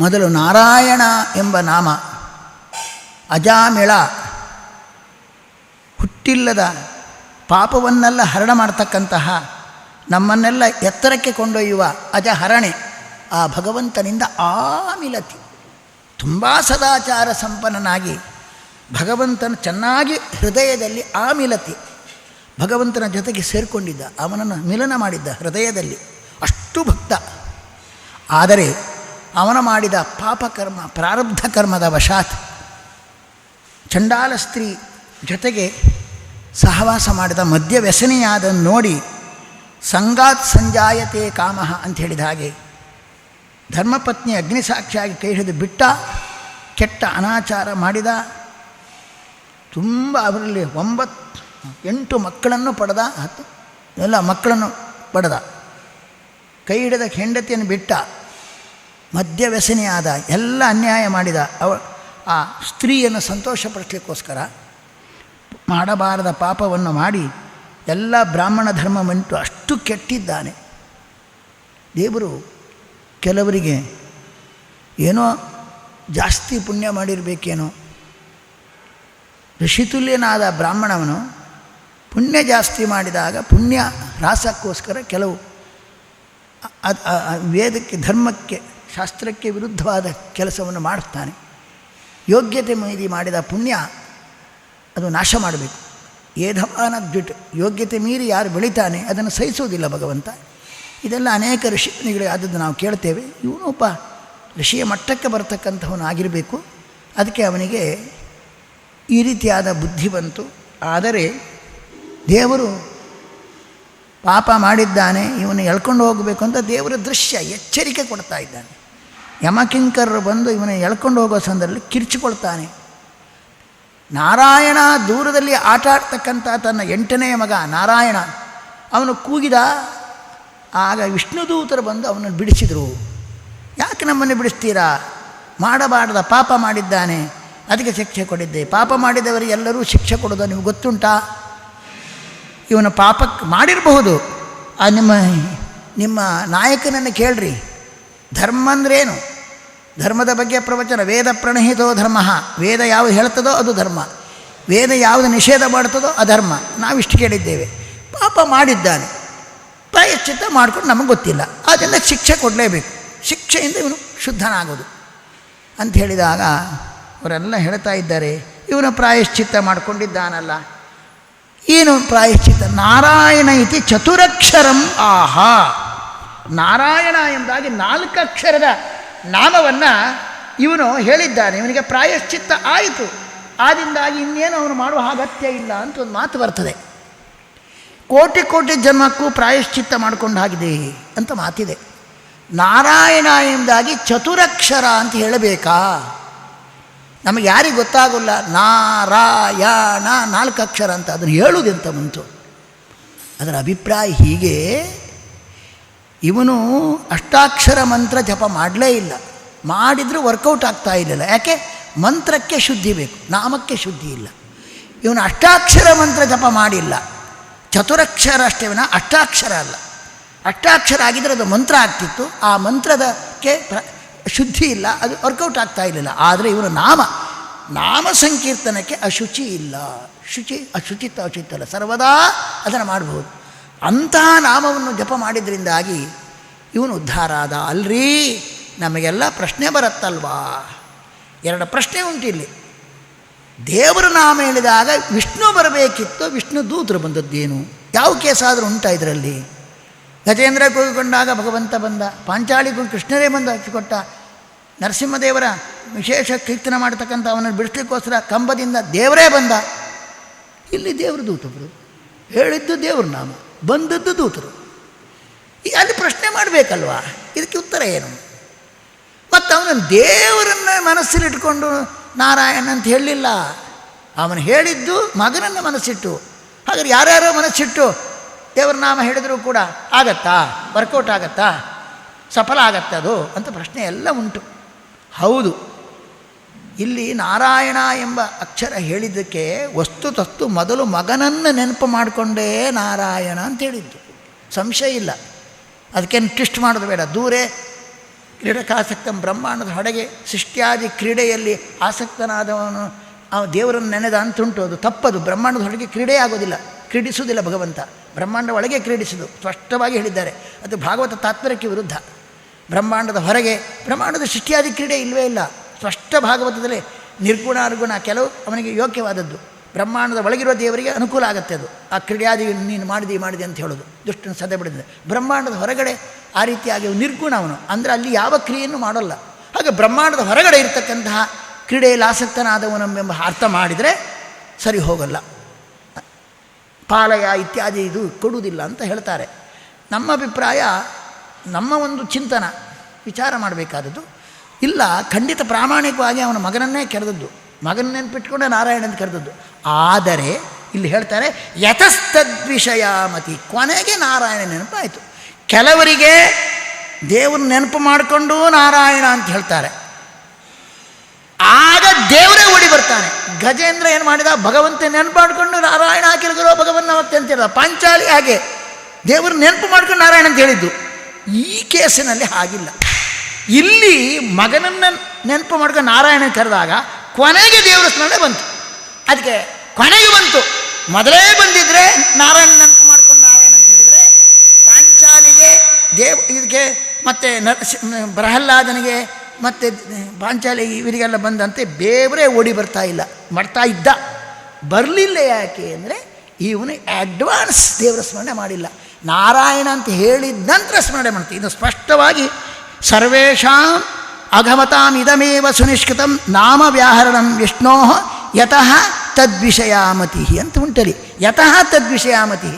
ಮೊದಲು ನಾರಾಯಣ ಎಂಬ ನಾಮ, ಅಜಾಮಿಳ, ಹುಟ್ಟಿಲ್ಲದ ಪಾಪವನ್ನೆಲ್ಲ ಹರಣ ಮಾಡ್ತಕ್ಕಂತಹ ನಮ್ಮನ್ನೆಲ್ಲ ಎತ್ತರಕ್ಕೆ ಕೊಂಡೊಯ್ಯುವ ಅಜಹರಣೆ ಆ ಭಗವಂತನಿಂದ ಆಮಿಲತಿ. ತುಂಬ ಸದಾಚಾರ ಸಂಪನ್ನನಾಗಿ ಭಗವಂತನ ಚೆನ್ನಾಗಿ ಹೃದಯದಲ್ಲಿ ಆಮಿಲತಿ. ಭಗವಂತನ ಜೊತೆಗೆ ಸೇರಿಕೊಂಡಿದ್ದ, ಅವನನ್ನು ಮಿಲನ ಮಾಡಿದ್ದ ಹೃದಯದಲ್ಲಿ ಅಷ್ಟು ಭಕ್ತ. ಆದರೆ ಅವನ ಮಾಡಿದ ಪಾಪಕರ್ಮ ಪ್ರಾರಬ್ಧ ಕರ್ಮದ ವಶಾತ್ ಚಂಡಾಲ ಸ್ತ್ರೀ ಜೊತೆಗೆ ಸಹವಾಸ ಮಾಡಿದ ಮದ್ಯ ವ್ಯಸನಿಯಾದನ್ನು ನೋಡಿ ಸಂಗಾತ್ ಸಂಜಾಯತೆ ಕಾಮಃ ಅಂತ ಹೇಳಿದ ಹಾಗೆ ಧರ್ಮಪತ್ನಿ ಅಗ್ನಿಸಾಕ್ಷಿಯಾಗಿ ಕೈ ಹಿಡಿದು ಬಿಟ್ಟ, ಕೆಟ್ಟ ಅನಾಚಾರ ಮಾಡಿದ, ತುಂಬ ಅವರಲ್ಲಿ ಒಂಬತ್ತು ಎಂಟು ಮಕ್ಕಳನ್ನು ಪಡೆದ, ಹತ್ತು, ಎಲ್ಲ ಮಕ್ಕಳನ್ನು ಪಡೆದ, ಕೈ ಹಿಡಿದ ಹೆಂಡತಿಯನ್ನು ಬಿಟ್ಟ ಮದ್ಯ ವ್ಯಸನಿಯಾದ, ಎಲ್ಲ ಅನ್ಯಾಯ ಮಾಡಿದ ಅವ, ಆ ಸ್ತ್ರೀಯನ್ನು ಸಂತೋಷಪಡಿಸ್ಲಿಕ್ಕೋಸ್ಕರ ಮಾಡಬಾರದ ಪಾಪವನ್ನು ಮಾಡಿ ಎಲ್ಲ ಬ್ರಾಹ್ಮಣ ಧರ್ಮವಂಟು ಅಷ್ಟು ಕೆಟ್ಟಿದ್ದಾನೆ. ದೇವರು ಕೆಲವರಿಗೆ ಏನೋ ಜಾಸ್ತಿ ಪುಣ್ಯ ಮಾಡಿರಬೇಕೇನೋ. ಋಷಿತುಲ್ಯನಾದ ಬ್ರಾಹ್ಮಣವನು ಪುಣ್ಯ ಜಾಸ್ತಿ ಮಾಡಿದಾಗ ಪುಣ್ಯ ರಾಸಕ್ಕೋಸ್ಕರ ಕೆಲವು ವೇದಕ್ಕೆ ಧರ್ಮಕ್ಕೆ ಶಾಸ್ತ್ರಕ್ಕೆ ವಿರುದ್ಧವಾದ ಕೆಲಸವನ್ನು ಮಾಡುತ್ತಾನೆ. ಯೋಗ್ಯತೆ ಮೀರಿ ಮಾಡಿದ ಪುಣ್ಯ ಅದು ನಾಶ ಮಾಡಬೇಕು. ಏಧವಾನ ದ್ವಿಟ್ ಯೋಗ್ಯತೆ ಮೀರಿ ಯಾರು ಬೆಳಿತಾನೆ ಅದನ್ನು ಸಹಿಸುವುದಿಲ್ಲ ಭಗವಂತ. ಇದೆಲ್ಲ ಅನೇಕ ಋಷಿಗಳು ಆದದ್ದು ನಾವು ಕೇಳ್ತೇವೆ. ಇವನೊಬ್ಬ ಋಷಿಯ ಮಟ್ಟಕ್ಕೆ ಬರತಕ್ಕಂಥವನು ಆಗಿರಬೇಕು. ಅದಕ್ಕೆ ಅವನಿಗೆ ಈ ರೀತಿಯಾದ ಬುದ್ಧಿ ಬಂತು. ಆದರೆ ದೇವರು ಪಾಪ ಮಾಡಿದ್ದಾನೆ, ಇವನು ಎಳ್ಕೊಂಡು ಹೋಗಬೇಕು ಅಂತ ದೇವರ ದೃಶ್ಯ ಎಚ್ಚರಿಕೆ ಕೊಡ್ತಾ ಇದ್ದಾನೆ. ಯಮಕಿಂಕರರು ಬಂದು ಇವನ ಎಳ್ಕೊಂಡು ಹೋಗೋ ಸಂದರ್ಭದಲ್ಲಿ ಕಿರ್ಚಿಕೊಳ್ತಾನೆ. ನಾರಾಯಣ ದೂರದಲ್ಲಿ ಆಟ ಆಡ್ತಕ್ಕಂಥ ತನ್ನ ಎಂಟನೆಯ ಮಗ ನಾರಾಯಣ, ಅವನು ಕೂಗಿದ, ಆಗ ವಿಷ್ಣುದೂತರು ಬಂದು ಅವನನ್ನು ಬಿಡಿಸಿದರು. ಯಾಕೆ ನಮ್ಮನ್ನು ಬಿಡಿಸ್ತೀರಾ? ಮಾಡಬಾರದ ಪಾಪ ಮಾಡಿದ್ದಾನೆ. ಅದಕ್ಕೆ ಶಿಕ್ಷೆ ಕೊಡಿದ್ದೆ ಪಾಪ ಮಾಡಿದವರಿಗೆಲ್ಲರೂ ಶಿಕ್ಷೆ ಕೊಡೋದು ನಿಮ್ಗೆ ಗೊತ್ತುಂಟಾ? ಇವನ ಪಾಪಕ್ಕೆ ಮಾಡಿರಬಹುದು. ಆ ನಿಮ್ಮ ನಿಮ್ಮ ನಾಯಕನನ್ನು ಕೇಳ್ರಿ. ಧರ್ಮ ಅಂದ್ರೇನು? ಧರ್ಮದ ಬಗ್ಗೆ ಪ್ರವಚನ. ವೇದ ಪ್ರಣಹಿತೋ ಧರ್ಮ. ವೇದ ಯಾವುದು ಹೇಳ್ತದೋ ಅದು ಧರ್ಮ. ವೇದ ಯಾವುದು ನಿಷೇಧ ಮಾಡ್ತದೋ ಅಧರ್ಮ. ನಾವಿಷ್ಟು ಕೇಳಿದ್ದೇವೆ. ಪಾಪ ಮಾಡಿದ್ದಾನೆ. ಪ್ರಾಯಶ್ಚಿತ್ತ ಮಾಡ್ಕೊಂಡು ನಮಗೆ ಗೊತ್ತಿಲ್ಲ. ಅದರಿಂದ ಶಿಕ್ಷೆ ಕೊಡಲೇಬೇಕು. ಶಿಕ್ಷೆಯಿಂದ ಇವನು ಶುದ್ಧನಾಗೋದು. ಅಂತ ಹೇಳಿದಾಗ ಅವರೆಲ್ಲ ಹೇಳ್ತಾ ಇದ್ದಾರೆ, ಇವನು ಪ್ರಾಯಶ್ಚಿತ್ತ ಮಾಡಿಕೊಂಡಿದ್ದಾನಲ್ಲ. ಏನು ಪ್ರಾಯಶ್ಚಿತ್ತ? ನಾರಾಯಣ ಇತಿ ಚತುರಕ್ಷರಂ ಆಹಾ. ನಾರಾಯಣ ಎಂಬುದಾಗಿ ನಾಲ್ಕು ಅಕ್ಷರದ ನಾಮವನ್ನು ಇವನು ಹೇಳಿದ್ದಾನೆ. ಇವನಿಗೆ ಪ್ರಾಯಶ್ಚಿತ್ತ ಆಯಿತು. ಆದಿಂದಾಗಿ ಇನ್ನೇನು ಅವನು ಮಾಡುವ ಅಗತ್ಯ ಇಲ್ಲ ಅಂತ ಒಂದು ಮಾತು ಬರ್ತದೆ. ಕೋಟಿ ಕೋಟಿ ಜನ್ಮಕ್ಕೂ ಪ್ರಾಯಶ್ಚಿತ್ತ ಮಾಡಿಕೊಂಡು ಹಾಗಿದೆ ಅಂತ ಮಾತಿದೆ. ನಾರಾಯಣ ಎಂಬುದಾಗಿ ಚತುರಕ್ಷರ ಅಂತ ಹೇಳಬೇಕಾ? ನಮಗೆ ಯಾರಿಗೆ ಗೊತ್ತಾಗೋಲ್ಲ. ನಾರಾಯಣ ನಾಲ್ಕು ಅಕ್ಷರ ಅಂತ. ಅದನ್ನು ಹೇಳುವುದೆಂತ ಮುಂತು ಅದರ ಅಭಿಪ್ರಾಯ ಹೀಗೆ. ಇವನು ಅಷ್ಟಾಕ್ಷರ ಮಂತ್ರ ಜಪ ಮಾಡಲೇ ಇಲ್ಲ. ಮಾಡಿದರೂ ವರ್ಕೌಟ್ ಆಗ್ತಾ ಇರಲಿಲ್ಲ. ಯಾಕೆ? ಮಂತ್ರಕ್ಕೆ ಶುದ್ಧಿ ಬೇಕು, ನಾಮಕ್ಕೆ ಶುದ್ಧಿ ಇಲ್ಲ. ಇವನು ಅಷ್ಟಾಕ್ಷರ ಮಂತ್ರ ಜಪ ಮಾಡಿಲ್ಲ. ಚತುರಕ್ಷರ ಅಷ್ಟೇ ವಿನ ಅಷ್ಟಾಕ್ಷರ ಅಲ್ಲ. ಅಷ್ಟಾಕ್ಷರ ಆಗಿದ್ದರೆ ಅದು ಮಂತ್ರ ಆಗ್ತಿತ್ತು. ಆ ಮಂತ್ರದಕ್ಕೆ ಶುದ್ಧಿ ಇಲ್ಲ, ಅದು ವರ್ಕೌಟ್ ಆಗ್ತಾ ಇರಲಿಲ್ಲ. ಆದರೆ ಇವನು ನಾಮ ನಾಮ ಸಂಕೀರ್ತನಕ್ಕೆ ಅಶುಚಿ ಇಲ್ಲ. ಶುಚಿ, ಅಶುಚಿತ ಅಶುಚಿತ ಅಲ್ಲ. ಸರ್ವದಾ ಅದನ್ನು ಮಾಡಬಹುದು ಅಂತಹ ನಾಮವನ್ನು ಜಪ ಮಾಡಿದ್ರಿಂದಾಗಿ ಇವನು ಉದ್ಧಾರ ಆದ. ಅಲ್ರೀ, ನಮಗೆಲ್ಲ ಪ್ರಶ್ನೆ ಬರುತ್ತಲ್ವಾ? ಎರಡು ಪ್ರಶ್ನೆ ಉಂಟು ಇಲ್ಲಿ. ದೇವರ ನಾಮ ಹೇಳಿದಾಗ ವಿಷ್ಣು ಬರಬೇಕಿತ್ತು, ವಿಷ್ಣು ದೂತರು ಬಂದದ್ದೇನು ಯಾವ ಕೇಸಾದರೂ ಉಂಟಾ ಇದರಲ್ಲಿ? ಗಜೇಂದ್ರ ಕೂಗಿಕೊಂಡಾಗ ಭಗವಂತ ಬಂದ ಪಾಂಚಾಳಿಗೂ ಕೃಷ್ಣರೇ ಬಂದು ಹಚ್ಚಿಕೊಟ್ಟ ನರಸಿಂಹದೇವರ ವಿಶೇಷ ಕೀರ್ತನ ಮಾಡ್ತಕ್ಕಂಥ ಅವನನ್ನು ಬಿಡಿಸ್ಲಿಕ್ಕೋಸ್ಕರ ಕಂಬದಿಂದ ದೇವರೇ ಬಂದ. ಇಲ್ಲಿ ದೇವರು ದೂತರು ಹೇಳಿದ್ದು ದೇವ್ರ ನಾಮ. ಬಂದದ್ದು ದೂತರು. ಅಲ್ಲಿ ಪ್ರಶ್ನೆ ಮಾಡಬೇಕಲ್ವಾ? ಇದಕ್ಕೆ ಉತ್ತರ ಏನು? ಮತ್ತು ಅವನು ದೇವರನ್ನು ಮನಸ್ಸಲ್ಲಿಟ್ಕೊಂಡು ನಾರಾಯಣ ಅಂತ ಹೇಳಲಿಲ್ಲ. ಅವನು ಹೇಳಿದ್ದು ಮಗನನ್ನು ಮನಸ್ಸಿಟ್ಟು. ಹಾಗಾದ್ರೆ ಯಾರ್ಯಾರೋ ಮನಸ್ಸಿಟ್ಟು ದೇವರ ನಾಮ ಹೇಳಿದರೂ ಕೂಡ ಆಗತ್ತಾ? ವರ್ಕೌಟ್ ಆಗತ್ತಾ? ಸಫಲ ಆಗತ್ತೆ ಅದು? ಅಂತ ಪ್ರಶ್ನೆ ಎಲ್ಲ ಉಂಟು. ಹೌದು. ಇಲ್ಲಿ ನಾರಾಯಣ ಎಂಬ ಅಕ್ಷರ ಹೇಳಿದ್ದಕ್ಕೆ ವಸ್ತು ತಸ್ತು ಮೊದಲು ಮಗನನ್ನು ನೆನಪು ಮಾಡಿಕೊಂಡೇ ನಾರಾಯಣ ಅಂತ ಹೇಳಿದ್ದು. ಸಂಶಯ ಇಲ್ಲ. ಅದಕ್ಕೇನು ಟ್ವಿಸ್ಟ್ ಮಾಡೋದು ಬೇಡ. ದೂರೇ ಕ್ರೀಡಕಾಸಕ್ತಂ ಬ್ರಹ್ಮಾಂಡದ ಹೊಡೆಗೆ ಸೃಷ್ಟಿಯಾದಿ ಕ್ರೀಡೆಯಲ್ಲಿ ಆಸಕ್ತನಾದವನು ಆ ದೇವರನ್ನು ನೆನೆದ ಅಂತುಂಟು ಅದು. ತಪ್ಪದು. ಬ್ರಹ್ಮಾಂಡದ ಹೊರಗೆ ಕ್ರೀಡೆ ಆಗೋದಿಲ್ಲ. ಕ್ರೀಡಿಸುವುದಿಲ್ಲ ಭಗವಂತ. ಬ್ರಹ್ಮಾಂಡ ಒಳಗೆ ಕ್ರೀಡಿಸುವುದು ಸ್ಪಷ್ಟವಾಗಿ ಹೇಳಿದ್ದಾರೆ. ಅದು ಭಾಗವತ ತಾತ್ಪರ್ಯಕ್ಕೆ ವಿರುದ್ಧ. ಬ್ರಹ್ಮಾಂಡದ ಹೊರಗೆ ಬ್ರಹ್ಮಾಂಡದ ಸೃಷ್ಟಿಯಾದಿ ಕ್ರೀಡೆ ಇಲ್ಲವೇ ಇಲ್ಲ. ಸ್ಪಷ್ಟ ಭಾಗವತದಲ್ಲಿ ನಿರ್ಗುಣ ಅನುಗುಣ ಕೆಲವು ಅವನಿಗೆ ಯೋಗ್ಯವಾದದ್ದು. ಬ್ರಹ್ಮಾಂಡದ ಒಳಗಿರುವ ದೇವರಿಗೆ ಅನುಕೂಲ ಆಗುತ್ತೆ ಅದು. ಆ ಕ್ರೀಡಾದಿ ನೀನು ಮಾಡಿದಿ, ಮಾಡಿದೆ ಅಂತ ಹೇಳೋದು. ದುಷ್ಟನ ಸದೆ ಬಿಡಿದೆ ಬ್ರಹ್ಮಾಂಡದ ಹೊರಗಡೆ ಆ ರೀತಿಯಾಗಿ ನಿರ್ಗುಣ ಅವನು. ಅಂದರೆ ಅಲ್ಲಿ ಯಾವ ಕ್ರಿಯೆಯನ್ನು ಮಾಡೋಲ್ಲ. ಹಾಗೆ ಬ್ರಹ್ಮಾಂಡದ ಹೊರಗಡೆ ಇರತಕ್ಕಂತಹ ಕ್ರೀಡೆಯಲ್ಲಿ ಆಸಕ್ತನಾದವನೆಂಬ ಅರ್ಥ ಮಾಡಿದರೆ ಸರಿ ಹೋಗಲ್ಲ. ಪಾಲಯ ಇತ್ಯಾದಿ ಇದು ಕೊಡುವುದಿಲ್ಲ ಅಂತ ಹೇಳ್ತಾರೆ. ನಮ್ಮ ಅಭಿಪ್ರಾಯ ನಮ್ಮ ಒಂದು ಚಿಂತನ. ವಿಚಾರ ಮಾಡಬೇಕಾದದ್ದು ಇಲ್ಲ, ಖಂಡಿತ ಪ್ರಾಮಾಣಿಕವಾಗಿ ಅವನ ಮಗನನ್ನೇ ಕರೆದದ್ದು. ಮಗನ ನೆನ್ಪಿಟ್ಕೊಂಡೆ ನಾರಾಯಣ ಅಂತ ಕರೆದದ್ದು. ಆದರೆ, ಇಲ್ಲಿ ಹೇಳ್ತಾರೆ ಯತಸ್ತದ್ವಿಷಯಾಮತಿ ಕೊನೆಗೆ ನಾರಾಯಣ ನೆನಪಾಯಿತು. ಕೆಲವರಿಗೆ ದೇವ್ರ ನೆನಪು ಮಾಡಿಕೊಂಡು ನಾರಾಯಣ ಅಂತ ಹೇಳ್ತಾರೆ. ಆಗ ದೇವರೇ ಓಡಿ ಬರ್ತಾನೆ. ಗಜೇಂದ್ರ ಏನು ಮಾಡಿದ? ಭಗವಂತ ನೆನಪು ಮಾಡಿಕೊಂಡು ನಾರಾಯಣ ಹಾಕಿಲ್ಗರೋ ಭಗವನ್ನ ಮತ್ತೆ ಅಂತ ಪಾಂಚಾಲಿ ಹಾಗೆ ದೇವರು ನೆನಪು ಮಾಡ್ಕೊಂಡು ನಾರಾಯಣ ಅಂತ ಹೇಳಿದ್ದು. ಈ ಕೇಸಿನಲ್ಲಿ ಹಾಗಿಲ್ಲ. ಇಲ್ಲಿ ಮಗನನ್ನು ನೆನಪು ಮಾಡ್ಕೊಂಡು ನಾರಾಯಣ ಕರೆದಾಗ ಕೊನೆಗೆ ದೇವರ ಸ್ಮರಣೆ ಬಂತು. ಅದಕ್ಕೆ ಕೊನೆಗೆ ಬಂತು. ಮೊದಲೇ ಬಂದಿದ್ರೆ ನಾರಾಯಣ ನೆನಪು ಮಾಡ್ಕೊಂಡು ನಾರಾಯಣ ಅಂತ ಹೇಳಿದರೆ ಪಾಂಚಾಲಿಗೆ ದೇವ್ ಇದಕ್ಕೆ ಮತ್ತು ನ ಪ್ರಹ್ಲಾದನಿಗೆ ಮತ್ತು ಪಾಂಚಾಲಿ ಇವರಿಗೆಲ್ಲ ಬಂದಂತೆ ಬೇವರೇ ಓಡಿ ಬರ್ತಾ ಇಲ್ಲ ಮಾಡ್ತಾ ಇದ್ದ. ಬರಲಿಲ್ಲ ಯಾಕೆ ಅಂದರೆ ಇವನು ಅಡ್ವಾನ್ಸ್ ದೇವರ ಸ್ಮರಣೆ ಮಾಡಿಲ್ಲ. ನಾರಾಯಣ ಅಂತ ಹೇಳಿದ ನಂತರ ಸ್ಮರಣೆ ಮಾಡ್ತೀವಿ ಇದು ಸ್ಪಷ್ಟವಾಗಿ ಸರ್ವೇಷಾಂ ಅಘಮತಾಂ ಇದಮೇವ ಸುನಿಷ್ಕೃತಂ ನಾಮ ವ್ಯಾಹರಣಂ ವಿಷ್ಣೋ ಯತಃ ತದ್ವಿಷಯಾಮತಿ ಅಂತ ಉಂಟಲಿ ಯತಃ ತದ್ವಿಷಯಾಮತಿ.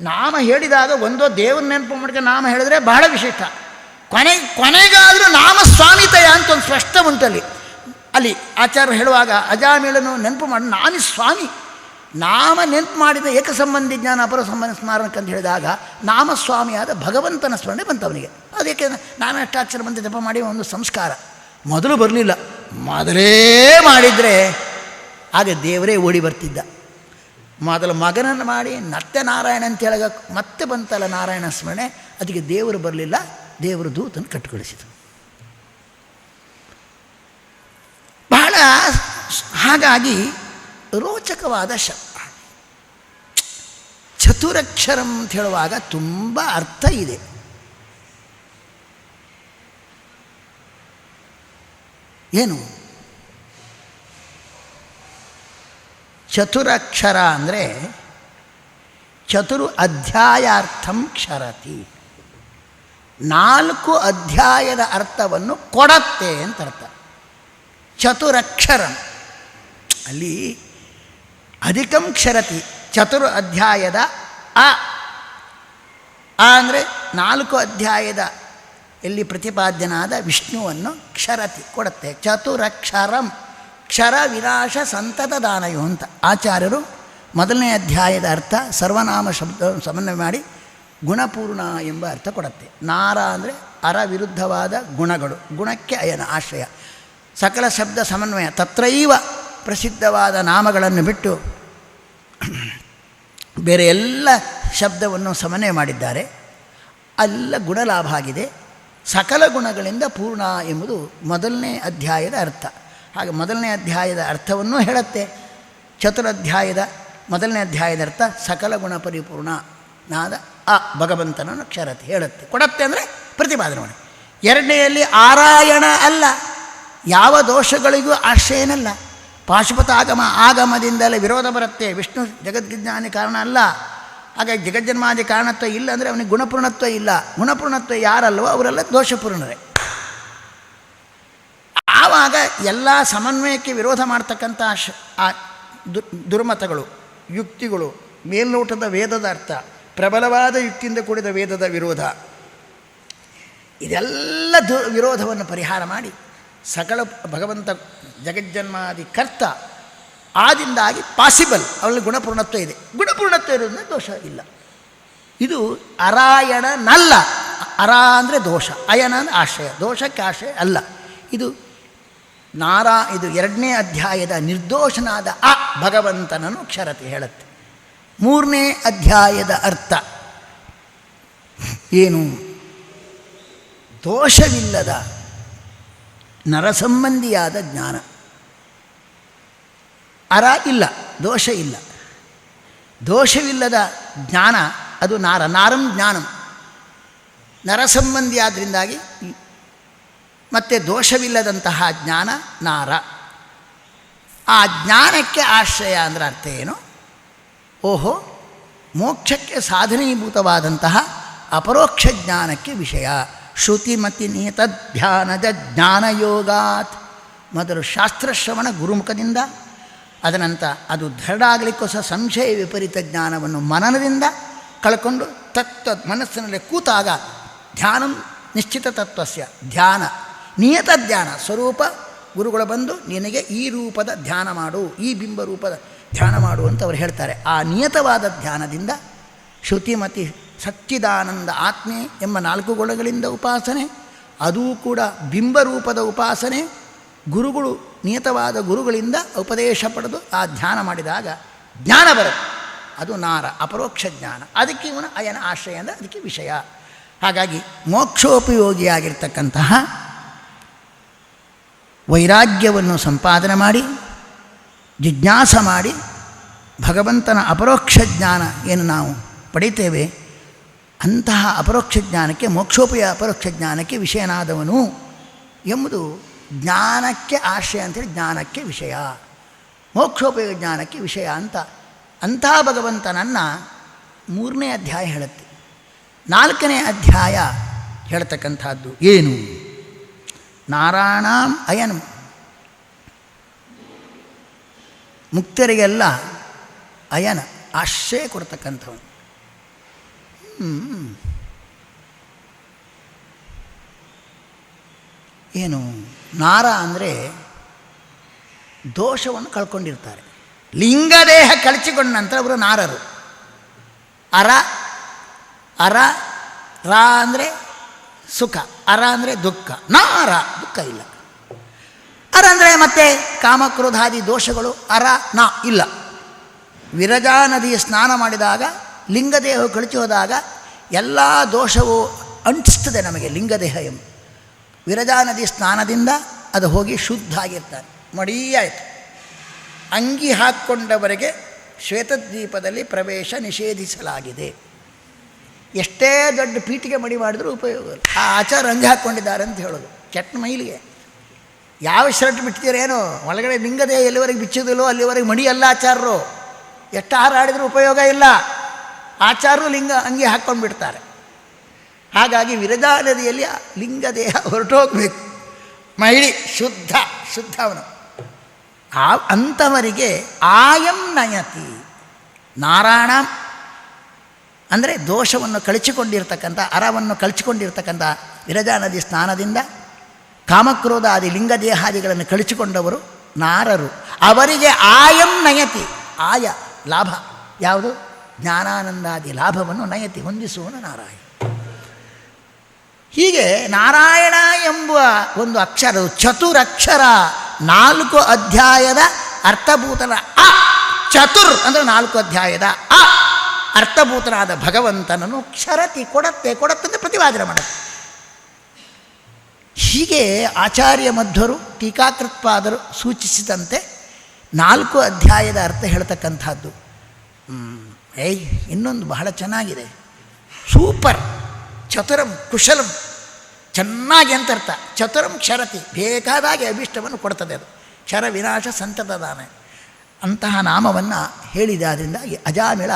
ನಾಮ ಹೇಳಿದಾಗ ಒಂದೋ ದೇವ್ರ ನೆನಪು ಮಾಡ್ಕೊಂಡು ನಾಮ ಹೇಳಿದ್ರೆ ಬಹಳ ವಿಶಿಷ್ಟ. ಕೊನೆ ಕೊನೆಗಾದರೂ ನಾಮ ಸ್ವಾಮಿತಯ ಅಂತ ಒಂದು ಸ್ಪಷ್ಟ ಉಂಟಲ್ಲಿ. ಅಲ್ಲಿ ಆಚಾರ್ಯರು ಹೇಳುವಾಗ ಅಜಾಮೇಳನು ನೆನಪು ಮಾಡಿ, ನಾನೇ ಸ್ವಾಮಿ. ನಾಮ ನೆನ್ಪು ಮಾಡಿದ ಏಕಸಂಬಂಧಿ ಜ್ಞಾನ ಅಪರ ಸಂಬಂಧ ಸ್ಮಾರಕ ಅಂತ ಹೇಳಿದಾಗ ನಾಮಸ್ವಾಮಿಯಾದ ಭಗವಂತನ ಸ್ಮರಣೆ ಬಂತು ಅವನಿಗೆ ಅದಕ್ಕೆ ನಾನು ಅಷ್ಟಾಕ್ಷರ ಬಂತ ಜಪ ಮಾಡಿ ಒಂದು ಸಂಸ್ಕಾರ. ಮೊದಲು ಬರಲಿಲ್ಲ. ಮೊದಲೇ ಮಾಡಿದರೆ ಆಗ ದೇವರೇ ಓಡಿ ಬರ್ತಿದ್ದ. ಮೊದಲು ಮಗನನ್ನು ಮಾಡಿ ಮತ್ತೆ ನಾರಾಯಣ ಅಂತ ಹೇಳಗ ಮತ್ತೆ ಬಂತಲ್ಲ ನಾರಾಯಣ ಸ್ಮರಣೆ, ಅದಕ್ಕೆ ದೇವರು ಬರಲಿಲ್ಲ, ದೇವರು ದೂತನ್ನು ಕಟ್ಟುಕೊಳಿಸಿತು ಬಹಳ ಹಾಗಾಗಿ ರೋಚಕವಾದ ಶಬ್ದ. ಚತುರಕ್ಷರಂ ಅಂತ ಹೇಳುವಾಗ ತುಂಬ ಅರ್ಥ ಇದೆ. ಏನು? ಚತುರಕ್ಷರ ಅಂದರೆ ಚತುರು ಅಧ್ಯಾಯಾರ್ಥಂ ಕ್ಷರತಿ. ನಾಲ್ಕು ಅಧ್ಯಾಯದ ಅರ್ಥವನ್ನು ಕೊಡತ್ತೆ ಅಂತ ಅರ್ಥ. ಚತುರಕ್ಷರಂ. ಅಲ್ಲಿ ಅಧಿಕಂ ಕ್ಷರತಿ ಚತುರ್ ಅಧ್ಯಾಯದ ಅ. ಆ ಅಂದರೆ ನಾಲ್ಕು ಅಧ್ಯಾಯದ ಇಲ್ಲಿ ಪ್ರತಿಪಾದ್ಯನಾದ ವಿಷ್ಣುವನ್ನು ಕ್ಷರತಿ ಕೊಡುತ್ತೆ. ಚತುರಕ್ಷರಂ ಕ್ಷರ ವಿನಾಶ ಸಂತತ ದಾನಯು ಅಂತ ಆಚಾರ್ಯರು ಮೊದಲನೇ ಅಧ್ಯಾಯದ ಅರ್ಥ ಸರ್ವನಾಮ ಶಬ್ದ ಸಮನ್ವಯ ಮಾಡಿ ಗುಣಪೂರ್ಣ ಎಂಬ ಅರ್ಥ ಕೊಡುತ್ತೆ. ನಾರ ಅಂದರೆ ಅರ ವಿರುದ್ಧವಾದ ಗುಣಗಳು, ಗುಣಕ್ಕೆ ಅಯನ ಆಶ್ರಯ. ಸಕಲ ಶಬ್ದ ಸಮನ್ವಯ, ತತ್ರೈವ ಪ್ರಸಿದ್ಧವಾದ ನಾಮಗಳನ್ನು ಬಿಟ್ಟು ಬೇರೆ ಎಲ್ಲ ಶಬ್ದವನ್ನು ಸಮನ್ವಯ ಮಾಡಿದ್ದಾರೆ. ಅಲ್ಲ ಗುಣಲಾಭ ಆಗಿದೆ. ಸಕಲ ಗುಣಗಳಿಂದ ಪೂರ್ಣ ಎಂಬುದು ಮೊದಲನೇ ಅಧ್ಯಾಯದ ಅರ್ಥ. ಹಾಗೆ ಮೊದಲನೇ ಅಧ್ಯಾಯದ ಅರ್ಥವನ್ನು ಹೇಳುತ್ತೆ. ಚತುರಧ್ಯಾಯದ ಮೊದಲನೇ ಅಧ್ಯಾಯದ ಅರ್ಥ ಸಕಲ ಗುಣ ಪರಿಪೂರ್ಣ ನಾದ ಆ ಭಗವಂತನ ನಕ್ಷರತೆ ಹೇಳುತ್ತೆ. ಕೊಡತ್ತೆ ಅಂದರೆ ಪ್ರತಿಪಾದನೆ ಮಾಡಿ. ಎರಡನೆಯಲ್ಲಿ ಆರಾಯಣ ಅಲ್ಲ. ಯಾವ ದೋಷಗಳಿಗೂ ಆಶ್ರಯನಲ್ಲ. ಪಾಶುಪತ ಆಗಮ ಆಗಮದಿಂದಲೇ ವಿರೋಧ ಬರುತ್ತೆ. ವಿಷ್ಣು ಜಗದ್ಗಿಜ್ಞಾನಿ ಕಾರಣ ಅಲ್ಲ. ಹಾಗಾಗಿ ಜಗಜ್ಜನ್ಮಾದಿ ಕಾರಣತ್ವ ಇಲ್ಲ ಅಂದರೆ ಅವನಿಗೆ ಗುಣಪೂರ್ಣತ್ವ ಇಲ್ಲ. ಗುಣಪೂರ್ಣತ್ವ ಯಾರಲ್ವೋ ಅವರೆಲ್ಲ ದೋಷಪೂರ್ಣರೇ. ಆವಾಗ ಎಲ್ಲ ಸಮನ್ವಯಕ್ಕೆ ವಿರೋಧ ಮಾಡ್ತಕ್ಕಂಥ ಶ ಆ ದುರ್ಮತಗಳು, ಯುಕ್ತಿಗಳು, ಮೇಲ್ನೋಟದ ವೇದದ ಅರ್ಥ, ಪ್ರಬಲವಾದ ಯುಕ್ತಿಯಿಂದ ಕೂಡಿದ ವೇದದ ವಿರೋಧ. ಇದೆಲ್ಲ ದು ವಿರೋಧವನ್ನು ಪರಿಹಾರ ಮಾಡಿ. ಸಕಲ ಭಗವಂತ ಜಗಜ್ಜನ್ಮಾದಿ ಕರ್ತ ಆದಿಂದಾಗಿ ಪಾಸಿಬಲ್ ಅವರಲ್ಲಿ ಗುಣಪೂರ್ಣತ್ವ ಇದೆ. ಗುಣಪೂರ್ಣತ್ವ ಇರೋದ್ರಿಂದ ದೋಷ ಇಲ್ಲ. ಇದು ಅರಾಯಣನಲ್ಲ. ಅರ ಅಂದರೆ ದೋಷ. ಅಯನ ಅಂದರೆ ಆಶ್ರಯ. ದೋಷಕ್ಕೆ ಆಶ್ರಯ ಅಲ್ಲ. ಇದು ನಾರಾ, ಇದು ಎರಡನೇ ಅಧ್ಯಾಯದ ನಿರ್ದೋಷನಾದ ಅ ಭಗವಂತನನ್ನು ಕ್ಷರತೆ ಹೇಳುತ್ತೆ. ಮೂರನೇ ಅಧ್ಯಾಯದ ಅರ್ಥ. ಏನು? ದೋಷವಿಲ್ಲದ ನರಸಂಬಂಧಿಯಾದ ಜ್ಞಾನ. ಅರ ಇಲ್ಲ, ದೋಷ ಇಲ್ಲ. ದೋಷವಿಲ್ಲದ ಜ್ಞಾನ, ಅದು ನಾರ, ನಾರಂ ಜ್ಞಾನಂ. ನರಸಂಬಂಧಿಯಾದ್ರಿಂದಾಗಿ ಮತ್ತೆ ದೋಷವಿಲ್ಲದಂತಹ ಜ್ಞಾನ ನಾರ. ಆ ಜ್ಞಾನಕ್ಕೆ ಆಶ್ರಯ ಅಂದರೆ ಅರ್ಥ ಏನು? ಓಹೋ, ಮೋಕ್ಷಕ್ಕೆ ಸಾಧನೀಭೂತವಾದಂತಹ ಅಪರೋಕ್ಷ ಜ್ಞಾನಕ್ಕೆ ವಿಷಯ. ಶ್ರುತಿಮತಿ ನಿಯತ ಧ್ಯಾನದ ಜ್ಞಾನಯೋಗಾತ್. ಮೊದಲು ಶಾಸ್ತ್ರಶ್ರವಣ ಗುರುಮುಖದಿಂದ, ಅದನಂತ ಅದು ದೃಢ ಆಗಲಿಕ್ಕೋಸ ಸಂಶಯ ವಿಪರೀತ ಜ್ಞಾನವನ್ನು ಮನನದಿಂದ ಕಳ್ಕೊಂಡು ತತ್ವ ಮನಸ್ಸಿನಲ್ಲಿ ಕೂತಾಗ ಧ್ಯಾನಂ ನಿಶ್ಚಿತ ತತ್ವಸ್ಯ, ಧ್ಯಾನ, ನಿಯತ ಧ್ಯಾನ, ಸ್ವರೂಪ ಗುರುಗಳು ಬಂದು ನಿನಗೆ ಈ ರೂಪದ ಧ್ಯಾನ ಮಾಡು, ಈ ಬಿಂಬ ರೂಪದ ಧ್ಯಾನ ಮಾಡು ಅಂತ ಅವರು ಹೇಳ್ತಾರೆ. ಆ ನಿಯತವಾದ ಧ್ಯಾನದಿಂದ ಶ್ರುತಿಮತಿ ಸಚ್ಚಿದಾನಂದ ಆತ್ಮೆ ಎಂಬ ನಾಲ್ಕು ಗುಣಗಳಿಂದ ಉಪಾಸನೆ, ಅದೂ ಕೂಡ ಬಿಂಬರೂಪದ ಉಪಾಸನೆ, ಗುರುಗಳು ನಿಯತವಾದ ಗುರುಗಳಿಂದ ಉಪದೇಶ ಪಡೆದು ಆ ಧ್ಯಾನ ಮಾಡಿದಾಗ ಜ್ಞಾನ ಬರುತ್ತೆ. ಅದು ನಾರ, ಅಪರೋಕ್ಷ ಜ್ಞಾನ. ಅದಕ್ಕೆ ಇವನ ಅಯನ ಆಶ್ರಯ ಅಂದರೆ ಅದಕ್ಕೆ ವಿಷಯ. ಹಾಗಾಗಿ ಮೋಕ್ಷೋಪಯೋಗಿಯಾಗಿರ್ತಕ್ಕಂತಹ ವೈರಾಗ್ಯವನ್ನು ಸಂಪಾದನೆ ಮಾಡಿ, ಜಿಜ್ಞಾಸ ಮಾಡಿ, ಭಗವಂತನ ಅಪರೋಕ್ಷ ಜ್ಞಾನ ಏನು ನಾವು ಪಡಿತೇವೆ? ಅಂತಹ ಅಪರೋಕ್ಷ ಜ್ಞಾನಕ್ಕೆ, ಮೋಕ್ಷೋಪಯ ಅಪರೋಕ್ಷ ಜ್ಞಾನಕ್ಕೆ ವಿಷಯನಾದವನು ಎಂಬುದು ಜ್ಞಾನಕ್ಕೆ ಆಶ್ರಯ ಅಂತೇಳಿ ಜ್ಞಾನಕ್ಕೆ ವಿಷಯ. ಮೋಕ್ಷೋಪಯೋಗ ಜ್ಞಾನಕ್ಕೆ ವಿಷಯ ಅಂತ ಅಂತಹ ಭಗವಂತನನ್ನು ಮೂರನೇ ಅಧ್ಯಾಯ ಹೇಳುತ್ತೆ. ನಾಲ್ಕನೇ ಅಧ್ಯಾಯ ಹೇಳ್ತಕ್ಕಂಥದ್ದು ಏನು? ನಾರಾಯಣಾಂ ಅಯನ್. ಮುಕ್ತರಿಗೆಲ್ಲ ಅಯನ ಆಶ್ರಯ ಕೊಡ್ತಕ್ಕಂಥವನು. ಏನು, ನಾರ ಅಂದರೆ ದೋಷವನ್ನು ಕಳ್ಕೊಂಡಿರ್ತಾರೆ. ಲಿಂಗದೇಹ ಕಳಚಿಕೊಂಡ ನಂತರ ಅವರು ನಾರರು. ಅರ ಅರ, ರಾ ಅಂದರೆ ಸುಖ, ಅರ ಅಂದರೆ ದುಃಖ, ನಾರ ದುಃಖ ಇಲ್ಲ. ಅರ ಅಂದರೆ ಮತ್ತೆ ಕಾಮಕ್ರೋಧಾದಿ ದೋಷಗಳು, ಅರ, ನಾ ಇಲ್ಲ. ವಿರಜಾ ನದಿಯ ಸ್ನಾನ ಮಾಡಿದಾಗ ಲಿಂಗದೇಹ ಹೋದಾಗ ಎಲ್ಲ ದೋಷವು ಅಂಟಿಸ್ತದೆ ನಮಗೆ ಲಿಂಗದೇಹ ಎಂಬ ವಿರಜಾ ನದಿ ಸ್ನಾನದಿಂದ ಅದು ಹೋಗಿ ಶುದ್ಧ ಆಗಿರ್ತಾನೆ ಮಡಿಯಾಯಿತು. ಅಂಗಿ ಹಾಕ್ಕೊಂಡವರೆಗೆ ಶ್ವೇತದ್ವೀಪದಲ್ಲಿ ಪ್ರವೇಶ ನಿಷೇಧಿಸಲಾಗಿದೆ. ಎಷ್ಟೇ ದೊಡ್ಡ ಪೀಠಿಗೆ ಮಡಿ ಮಾಡಿದರೂ ಉಪಯೋಗ ಆ ಆಚಾರ ಅಂಗಿ ಹಾಕ್ಕೊಂಡಿದ್ದಾರೆ ಅಂತ ಹೇಳೋದು. ಕೆಟ್ಟ ಮೈಲಿಗೆ. ಯಾವ ಶರ್ಟ್ ಬಿಟ್ಟಿದ್ದೀರೇನೋ? ಒಳಗಡೆ ಲಿಂಗದೇಹ ಎಲ್ಲಿವರೆಗೆ ಬಿಚ್ಚಿದಿಲ್ಲೋ ಅಲ್ಲಿವರೆಗೆ ಮಡಿಯಲ್ಲ ಆಚಾರರು. ಎಷ್ಟು ಆಡಿದರೂ ಉಪಯೋಗ ಇಲ್ಲ. ಆಚಾರರು ಲಿಂಗ ಅಂಗಿ ಹಾಕ್ಕೊಂಡು ಬಿಡ್ತಾರೆ ಹಾಗಾಗಿ ವಿರಜಾ ನದಿಯಲ್ಲಿ ಲಿಂಗ ದೇಹ ಹೊರಟೋಗ್ಬೇಕು. ಮಹಿಳಿ ಶುದ್ಧ ಶುದ್ಧ ಅವನು ಆ ಅಂಥವರಿಗೆ ಆಯಂ ನಯತಿ, ನಾರಾಯಣ. ಅಂದರೆ ದೋಷವನ್ನು ಕಳಚಿಕೊಂಡಿರ್ತಕ್ಕಂಥ, ಅರವನ್ನು ಕಳಚಿಕೊಂಡಿರ್ತಕ್ಕಂಥ ವಿರಜಾ ನದಿ ಸ್ನಾನದಿಂದ ಕಾಮಕ್ರೋಧ ಆದಿ ಲಿಂಗದೇಹಾದಿಗಳನ್ನು ಕಳಚಿಕೊಂಡವರು ನಾರರು. ಅವರಿಗೆ ಆಯಂ ನಯತಿ, ಆಯ, ಲಾಭ. ಯಾವುದು? ಜ್ಞಾನಾನಂದಾದಿ ಲಾಭವನ್ನು ನಯತಿ ಹೊಂದಿಸುವನು ನಾರಾಯಣ. ಹೀಗೆ ನಾರಾಯಣ ಎಂಬ ಒಂದು ಅಕ್ಷರ, ಚತುರಕ್ಷರ ನಾಲ್ಕು ಅಧ್ಯಾಯದ ಅರ್ಥಭೂತನ ಅ, ಚತುರ್ ಅಂದರೆ ನಾಲ್ಕು ಅಧ್ಯಾಯದ ಅ, ಅರ್ಥಭೂತನಾದ ಭಗವಂತನನ್ನು ಕ್ಷರತಿ ಕೊಡತ್ತೆ ಕೊಡತ್ತೆ ಅಂತ ಪ್ರತಿಪಾದನೆ ಮಾಡುತ್ತೆ ಹೀಗೆ ಆಚಾರ್ಯ ಮಧ್ವರು, ಟೀಕಾಕೃತ್ಪಾದರು ಸೂಚಿಸಿದಂತೆ ನಾಲ್ಕು ಅಧ್ಯಾಯದ ಅರ್ಥ ಹೇಳ್ತಕ್ಕಂಥದ್ದು. ಏಯ್, ಇನ್ನೊಂದು ಬಹಳ ಚೆನ್ನಾಗಿದೆ. ಸೂಪರ್. ಚತುರಂ ಕುಶಲಂ. ಚೆನ್ನಾಗಿ ಅಂತ ಅರ್ಥ ಚತುರಂ ಕ್ಷರತಿ. ಬೇಕಾದಾಗೆ ಅಭಿಷ್ಟವನ್ನು ಕೊಡ್ತದೆ ಅದು. ಕ್ಷರ ವಿನಾಶ ಸಂತತದಾನೆ ಅಂತಹ ನಾಮವನ್ನು ಹೇಳಿದ ಅದರಿಂದಾಗಿ ಅಜಾಮಿಳ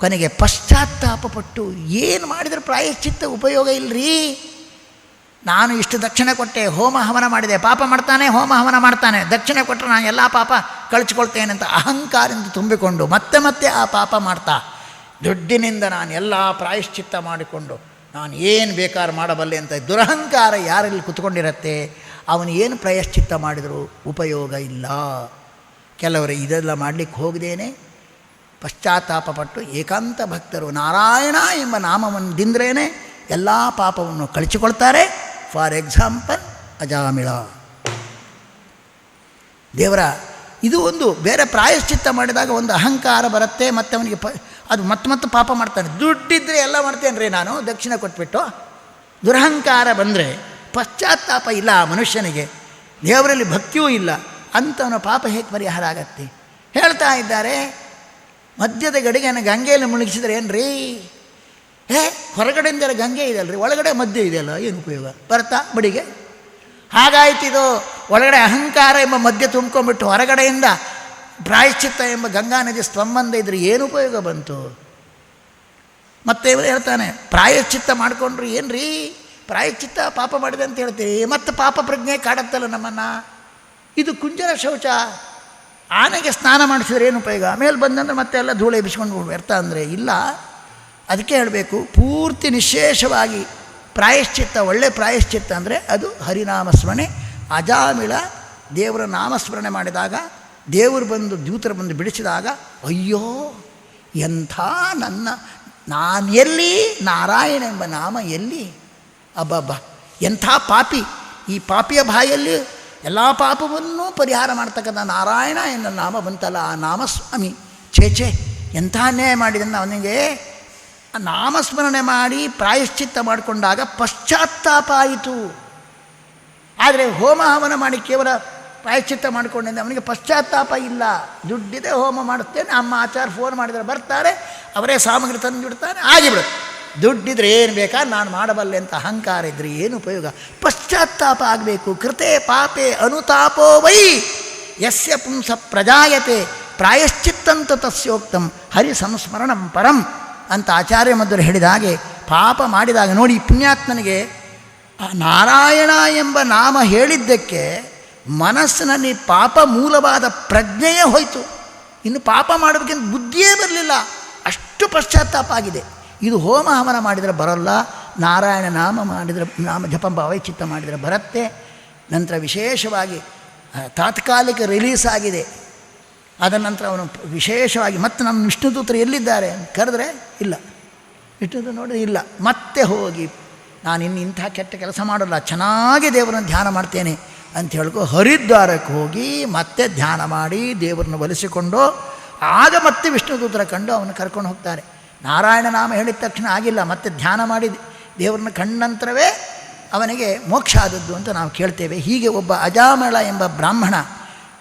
ಕೊನೆಗೆ ಪಶ್ಚಾತ್ತಾಪಪಟ್ಟು ಏನು ಮಾಡಿದರೂ ಪ್ರಾಯಶ್ಚಿತ್ತ ಉಪಯೋಗ ಇಲ್ಲರಿ ನಾನು ಇಷ್ಟು ದಕ್ಷಿಣ ಕೊಟ್ಟೆ, ಹೋಮ ಹವನ ಮಾಡಿದೆ. ಪಾಪ ಮಾಡ್ತಾನೆ, ಹೋಮ ಹವನ ಮಾಡ್ತಾನೆ. ದಕ್ಷಿಣೆ ಕೊಟ್ಟರೆ ನಾನು ಎಲ್ಲ ಪಾಪ ಕಳಿಸ್ಕೊಳ್ತೇನೆ ಅಂತ ಅಹಂಕಾರದಿಂದ ತುಂಬಿಕೊಂಡು ಮತ್ತೆ ಮತ್ತೆ ಆ ಪಾಪ ಮಾಡ್ತಾ, ದುಡ್ಡಿನಿಂದ ನಾನು ಎಲ್ಲ ಪ್ರಾಯಶ್ಚಿತ್ತ ಮಾಡಿಕೊಂಡು ನಾನು ಏನು ಬೇಕಾದ್ರೆ ಮಾಡಬಲ್ಲೆ ಅಂತ ದುರಹಂಕಾರ ಯಾರಲ್ಲಿ ಕುತ್ಕೊಂಡಿರತ್ತೆ, ಅವನು ಏನು ಪ್ರಾಯಶ್ಚಿತ್ತ ಮಾಡಿದರೂ ಉಪಯೋಗ ಇಲ್ಲ. ಕೆಲವರು ಇದೆಲ್ಲ ಮಾಡಲಿಕ್ಕೆ ಹೋಗದೇನೆ ಪಶ್ಚಾತ್ತಾಪಪಟ್ಟು ಏಕಾಂತ ಭಕ್ತರು ನಾರಾಯಣ ಎಂಬ ನಾಮವನ್ನು ದಿಂದ್ರೇನೆ ಎಲ್ಲ ಪಾಪವನ್ನು ಕಳಿಸಿಕೊಳ್ತಾರೆ ಫಾರ್ ಎಕ್ಸಾಂಪಲ್ ಅಜಾಮಿಳ. ದೇವರ ಇದು ಒಂದು ಬೇರೆ ಪ್ರಾಯಶ್ಚಿತ್ತ ಮಾಡಿದಾಗ ಒಂದು ಅಹಂಕಾರ ಬರುತ್ತೆ, ಮತ್ತು ಅವನಿಗೆ ಪ, ಅದು ಮತ್ತೆ ಮತ್ತೆ ಪಾಪ ಮಾಡ್ತಾನೆ. ದುಡ್ಡಿದ್ದರೆ ಎಲ್ಲ ಮಾಡ್ತೇನೆ ರೀ ನಾನು, ದಕ್ಷಿಣ ಕೊಟ್ಬಿಟ್ಟು. ದುರಹಂಕಾರ ಬಂದರೆ ಪಶ್ಚಾತ್ತಾಪ ಇಲ್ಲ ಆ ಮನುಷ್ಯನಿಗೆ. ದೇವರಲ್ಲಿ ಭಕ್ತಿಯೂ ಇಲ್ಲ. ಅಂತವನ ಪಾಪ ಹೇಗೆ ಪರಿಹಾರ ಆಗತ್ತೆ? ಹೇಳ್ತಾ ಇದ್ದಾರೆ. ಮಧ್ಯದ ಗಡಿಗೆನ ಗಂಗೆಯಲ್ಲಿ ಮುಳುಗಿಸಿದ್ರೆ ಏನ್ರಿ? ಏ ಹೊರಗಡೆಯಿಂದ ಗಂಗೆ ಇದೆಯಲ್ರಿ, ಒಳಗಡೆ ಮದ್ಯ ಇದೆಯಲ್ಲ, ಏನು ಉಪಯೋಗ? ಬರ್ತಾ, ಬಡಿಗೆ? ಹಾಗಾಯ್ತಿದು. ಒಳಗಡೆ ಅಹಂಕಾರ ಎಂಬ ಮಧ್ಯ ತುಂಬ್ಕೊಂಡ್ಬಿಟ್ಟು ಹೊರಗಡೆಯಿಂದ ಪ್ರಾಯಶ್ಚಿತ್ತ ಎಂಬ ಗಂಗಾ ನದಿ ಸ್ತಂಭಂದ ಇದ್ರೆ ಏನು ಉಪಯೋಗ ಬಂತು? ಮತ್ತೆ ಇವರು ಹೇಳ್ತಾನೆ, ಪ್ರಾಯಶ್ಚಿತ್ತ ಮಾಡಿಕೊಂಡ್ರು ಏನು ಪ್ರಾಯಶ್ಚಿತ್ತ ಪಾಪ ಮಾಡಿದೆ ಅಂತ ಹೇಳ್ತೀರಿ, ಮತ್ತೆ ಪಾಪ ಪ್ರಜ್ಞೆ ಕಾಡತ್ತಲ್ಲ ನಮ್ಮನ್ನು? ಇದು ಕುಂಜರ ಶೌಚ. ಆನೆಗೆ ಸ್ನಾನ ಮಾಡಿಸಿದ್ರೆ ಏನು ಉಪಯೋಗ? ಮೇಲೆ ಬಂದಂದ್ರೆ ಮತ್ತೆ ಎಲ್ಲ ಧೂಳು ಎಬ್ಬಿಸ್ಕೊಂಡು ವ್ಯರ್ಥ ಅಂದರೆ ಇಲ್ಲ. ಅದಕ್ಕೆ ಹೇಳಬೇಕು, ಪೂರ್ತಿ ನಿಶೇಷವಾಗಿ ಪ್ರಾಯಶ್ಚಿತ್ತ, ಒಳ್ಳೆ ಪ್ರಾಯಶ್ಚಿತ್ತ ಅಂದರೆ ಅದು ಹರಿನಾಮಸ್ಮರಣೆ ಅಜಾಮಿಳ ದೇವರ ನಾಮಸ್ಮರಣೆ ಮಾಡಿದಾಗ, ದೇವರು ಬಂದು ದೂತರು ಬಂದು ಬಿಡಿಸಿದಾಗ, ಅಯ್ಯೋ, ಎಂಥ ನನ್ನ, ನಾನು ಎಲ್ಲಿ, ನಾರಾಯಣ ಎಂಬ ನಾಮ ಎಲ್ಲಿ? ಅಬ್ಬಬ್ಬ, ಎಂಥ ಪಾಪಿ. ಈ ಪಾಪಿಯ ಬಾಯಲ್ಲಿ ಎಲ್ಲ ಪಾಪವನ್ನೂ ಪರಿಹಾರ ಮಾಡ್ತಕ್ಕಂಥ ನಾರಾಯಣ ಎನ್ನ ನಾಮ ಬಂತಲ್ಲ, ಆ ನಾಮಸ್ವಾಮಿ. ಛೇ ಛೇ, ಎಂಥ ಅನ್ಯಾಯ ಮಾಡಿದನ್ನು ಅವನಿಗೆ? ನಾಮಸ್ಮರಣೆ ಮಾಡಿ ಪ್ರಾಯಶ್ಚಿತ್ತ ಮಾಡಿಕೊಂಡಾಗ ಪಶ್ಚಾತ್ತಾಪ ಆಯಿತು. ಆದರೆ ಹೋಮ ಹವನ ಮಾಡಿ ಕೇವಲ ಪ್ರಾಯಶ್ಚಿತ್ತ ಮಾಡಿಕೊಂಡಿದ್ದೆ ಅವನಿಗೆ ಪಶ್ಚಾತ್ತಾಪ ಇಲ್ಲ. ದುಡ್ಡಿದೆ ಹೋಮ ಮಾಡುತ್ತೇನೆ, ಅಮ್ಮ ಆಚಾರ ಫೋನ್ ಮಾಡಿದರೆ ಬರ್ತಾರೆ, ಅವರೇ ಸಾಮಗ್ರಿ ತಂದು ಬಿಡ್ತಾನೆ ಆಗಿಬಿಡುತ್ತೆ. ದುಡ್ಡಿದ್ರೆ ಏನು ಬೇಕಾ, ನಾನು ಮಾಡಬಲ್ಲೆ ಅಂತ ಅಹಂಕಾರ ಇದ್ರೆ ಏನು ಉಪಯೋಗ? ಪಶ್ಚಾತ್ತಾಪ ಆಗಬೇಕು. ಕೃತೆ ಪಾಪೆ ಅನುತಾಪೋ ವೈ, ಯಸ್ಯ ಪುಂಸ ಪ್ರಜಾಯತೆ, ಪ್ರಾಯಶ್ಚಿತ್ತಂತ ತಸ್ಯೋಕ್ತಂ ಹರಿ ಸಂಸ್ಮರಣಂ ಪರಂ ಅಂತ ಆಚಾರ್ಯ ಮಧ್ವರು ಹೇಳಿದ ಹಾಗೆ ಪಾಪ ಮಾಡಿದಾಗ ನೋಡಿ ಪುಣ್ಯಾತ್ಮನಿಗೆ ಆ ನಾರಾಯಣ ಎಂಬ ನಾಮ ಹೇಳಿದ್ದಕ್ಕೆ ಮನಸ್ಸಿನಲ್ಲಿ ಪಾಪ ಮೂಲವಾದ ಪ್ರಜ್ಞೆಯೇ ಹೋಯಿತು. ಇನ್ನು ಪಾಪ ಮಾಡಬೇಕೆಂದು ಬುದ್ಧಿಯೇ ಬರಲಿಲ್ಲ. ಅಷ್ಟು ಪಶ್ಚಾತ್ತಾಪ ಆಗಿದೆ. ಇದು ಹೋಮ ಹವನ ಮಾಡಿದರೆ ಬರೋಲ್ಲ, ನಾರಾಯಣ ನಾಮ ಮಾಡಿದರೆ, ನಾಮ ಜಪ ಭಾವೈಚಿತ್ತ ಮಾಡಿದರೆ ಬರುತ್ತೆ. ನಂತರ ವಿಶೇಷವಾಗಿ ತಾತ್ಕಾಲಿಕ ರಿಲೀಸ್ ಆಗಿದೆ. ಅದ ನಂತರ ಅವನು ವಿಶೇಷವಾಗಿ, ಮತ್ತೆ ನಮ್ಮ ವಿಷ್ಣುದೂತರು ಎಲ್ಲಿದ್ದಾರೆ ಕರೆದ್ರೆ ಇಲ್ಲ. ವಿಷ್ಣುದೂತ ನೋಡಿದ್ರೆ ಇಲ್ಲ. ಮತ್ತೆ ಹೋಗಿ ನಾನು ಇನ್ನು ಇಂಥ ಕೆಟ್ಟ ಕೆಲಸ ಮಾಡಲ್ಲ, ಚೆನ್ನಾಗಿ ದೇವರನ್ನು ಧ್ಯಾನ ಮಾಡ್ತೇನೆ ಅಂತ ಹೇಳ್ಕೊ ಹರಿದ್ವಾರಕ್ಕೆ ಹೋಗಿ ಮತ್ತೆ ಧ್ಯಾನ ಮಾಡಿ ದೇವರನ್ನು ಒಲಿಸಿಕೊಂಡು ಆಗ ಮತ್ತೆ ವಿಷ್ಣುದೂತರ ಕಂಡು ಅವನು ಕರ್ಕೊಂಡು ಹೋಗ್ತಾರೆ. ನಾರಾಯಣ ನಾಮ ಹೇಳಿದ ತಕ್ಷಣ ಆಗಿಲ್ಲ, ಮತ್ತೆ ಧ್ಯಾನ ಮಾಡಿ ದೇವರನ್ನ ಕಂಡಂತರವೇ ಅವನಿಗೆ ಮೋಕ್ಷ ಆದದ್ದು ಅಂತ ನಾವು ಕೇಳ್ತೇವೆ. ಹೀಗೆ ಒಬ್ಬ ಅಜಾಮಳ ಎಂಬ ಬ್ರಾಹ್ಮಣ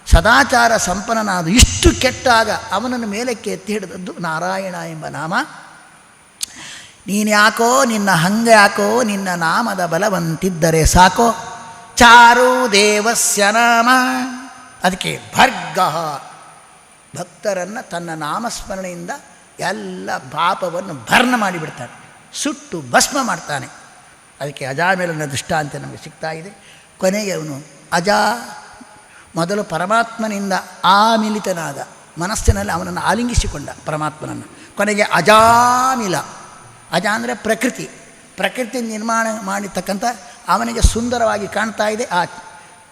ಸದಾಚಾರ ಸಂಪನ್ನನಾದ ಇಷ್ಟು ಕೆಟ್ಟಾಗ ಅವನನ್ನು ಮೇಲಕ್ಕೆ ಎತ್ತಿ ಹಿಡಿದದ್ದು ನಾರಾಯಣ ಎಂಬ ನಾಮ. ನೀನು ಯಾಕೋ ನಿನ್ನ ಹಂಗೆ ಯಾಕೋ ನಿನ್ನ ನಾಮದ ಬಲವಂತಿದ್ದರೆ ಸಾಕೋ. ಚಾರು ದೇವಸ್ಯ ನಾಮ. ಅದಕ್ಕೆ ಭರ್ಗ. ಭಕ್ತರನ್ನು ತನ್ನ ನಾಮಸ್ಮರಣೆಯಿಂದ ಎಲ್ಲ ಪಾಪವನ್ನು ಭರ್ಣ ಮಾಡಿಬಿಡ್ತಾನೆ. ಸುಟ್ಟು ಭಸ್ಮ ಮಾಡ್ತಾನೆ. ಅದಕ್ಕೆ ಅಜಾಮೇಲನ ದೃಷ್ಟಾಂತ ನಮಗೆ ಸಿಗ್ತಾ ಇದೆ. ಕೊನೆಗೆ ಅವನು ಅಜಾ, ಮೊದಲು ಪರಮಾತ್ಮನಿಂದ ಆಮಿಲಿತನಾದ ಮನಸ್ಸಿನಲ್ಲಿ ಅವನನ್ನು ಆಲಿಂಗಿಸಿಕೊಂಡ ಪರಮಾತ್ಮನನ್ನು. ಕೊನೆಗೆ ಅಜಾಮಿಲ. ಅಜ ಅಂದರೆ ಪ್ರಕೃತಿ. ಪ್ರಕೃತಿ ನಿರ್ಮಾಣ ಮಾಡಿರ್ತಕ್ಕಂಥ ಅವನಿಗೆ ಸುಂದರವಾಗಿ ಕಾಣ್ತಾ ಇದೆ ಆ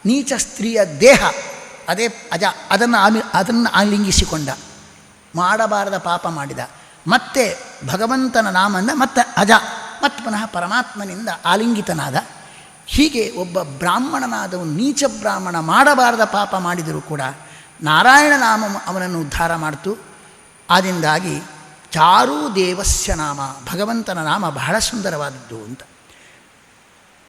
ನೀಚ ಸ್ತ್ರೀಯ ದೇಹ. ಅದೇ ಅಜ, ಅದನ್ನು ಆಮಿ ಅದನ್ನು ಆಲಿಂಗಿಸಿಕೊಂಡ. ಮಾಡಬಾರದ ಪಾಪ ಮಾಡಿದ. ಮತ್ತೆ ಭಗವಂತನ ನಾಮಂದ ಮತ್ತೆ ಅಜ, ಮತ್ತು ಪುನಃ ಪರಮಾತ್ಮನಿಂದ ಆಲಿಂಗಿತನಾದ. ಹೀಗೆ ಒಬ್ಬ ಬ್ರಾಹ್ಮಣನಾದವನು ನೀಚ ಬ್ರಾಹ್ಮಣ ಮಾಡಬಾರದ ಪಾಪ ಮಾಡಿದರೂ ಕೂಡ ನಾರಾಯಣ ನಾಮ ಅವನನ್ನು ಉದ್ಧಾರ ಮಾಡ್ತು. ಆದ್ದರಿಂದಾಗಿ ಚಾರೂ ದೇವಸ್ಯ ನಾಮ ಭಗವಂತನ ನಾಮ ಬಹಳ ಸುಂದರವಾದದ್ದು ಅಂತ.